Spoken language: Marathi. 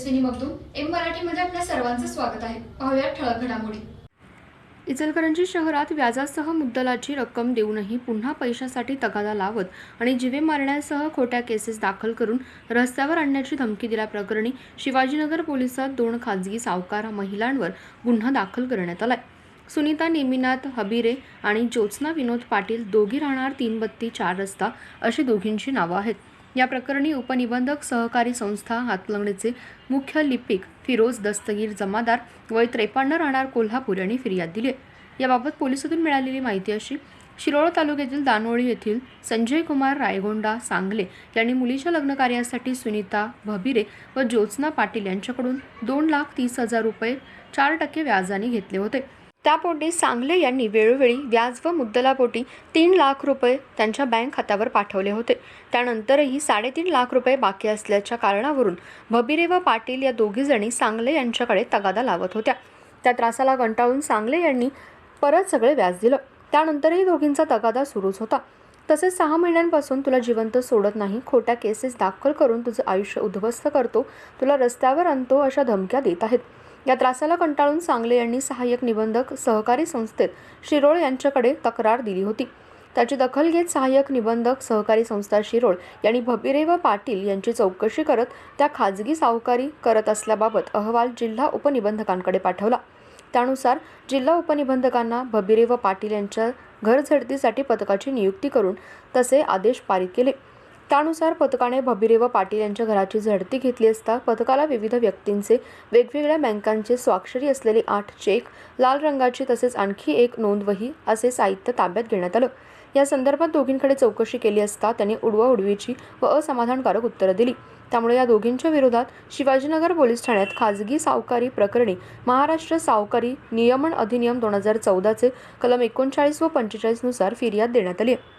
Tejaswini Magdum M मराठीमध्ये आपल्या सर्वांचं स्वागत आहे. पाहूया ठळक घडामोडी. इचलकरंजी शहरात व्याजासह मुद्दलाची रक्कम देऊनही पुन्हा पैशासाठी तगादा लावत आणि जिवे मारण्यासह खोट्या केसेस दाखल करून रस्त्यावर आणण्याची धमकी दिल्याप्रकरणी शिवाजीनगर पोलिसात दोन खाजगी सावकार महिलांवर गुन्हा दाखल करण्यात आलाय. सुनीता नेमिनाथ हबिरे आणि ज्योत्स्ना विनोद पाटील दोघी राहणार तीन बत्ती चार रस्ता अशी दोघींची नावं आहेत. या प्रकरणी उपनिबंधक सहकारी संस्था हातलंगणीचे मुख्य लिपिक फिरोज दस्तगीर जमादार वय त्रेपन्न राहणार कोल्हापूर यांनी फिर्याद दिली याबाबत पोलिसातून मिळालेली माहिती अशी शिरोळ तालुक्यातील दानोळी येथील संजय कुमार रायगोंडा सांगले यांनी मुलीच्या लग्न कार्यासाठी सुनीता भबिरे व ज्योत्स्ना पाटील यांच्याकडून दोन लाख तीस हजार रुपये चार टक्के व्याजाने घेतले होते. त्यापोटी सांगले यांनी वेळोवेळी व्याज व मुद्दलापोटी तीन लाख रुपये त्यांच्या बँक खात्यावर पाठवले होते. त्यानंतरही साडेतीन लाख रुपये बाकी असल्याच्या कारणावरून भबिरे व पाटील या दोघीजणी सांगले यांच्याकडे तगादा लावत होत्या. त्या त्रासाला कंटाळून सांगले यांनी परत सगळे व्याज दिलं. त्यानंतरही दोघींचा तगादा सुरूच होता. तसेच सहा महिन्यांपासून तुला जिवंत सोडत नाही खोट्या केसेस दाखल करून तुझं आयुष्य उद्ध्वस्त करतो तुला रस्त्यावर आणतो अशा धमक्या देत आहेत. या त्रासाला कंटाळून सांगले यांनी सहाय्यक निबंधक सहकारी संस्थेत शिरोळ यांच्याकडे तक्रार दिली होती. त्याची दखल घेत सहाय्यक निबंधक सहकारी संस्था शिरोळ यांनी भबिरे व पाटील यांची चौकशी करत त्या खाजगी सावकारी करत असल्याबाबत अहवाल जिल्हा उपनिबंधकांकडे पाठवला. त्यानुसार जिल्हा उपनिबंधकांना भबिरे व पाटील यांच्या घरझडतीसाठी पथकाची नियुक्ती करून तसे आदेश पारित केले. त्यानुसार पथकाने भबिरे व पाटील यांच्या घराची झडती घेतली असता पथकाला विविध व्यक्तींचे वेगवेगळ्या बँकांचे स्वाक्षरी असलेले आठ चेक लाल रंगाची तसेच आणखी एक नोंदवही असे साहित्य ताब्यात घेण्यात आलं. या संदर्भात दोघींकडे चौकशी केली असता त्यांनी उडवाउडवीची व असमाधानकारक उत्तरं दिली. त्यामुळे या दोघींच्या विरोधात शिवाजीनगर पोलीस ठाण्यात खाजगी सावकारी प्रकरणी महाराष्ट्र सावकारी नियमन अधिनियम दोन हजार चौदाचे कलम एकोणचाळीस व पंचेचाळीसनुसार फिर्याद देण्यात आली आहे.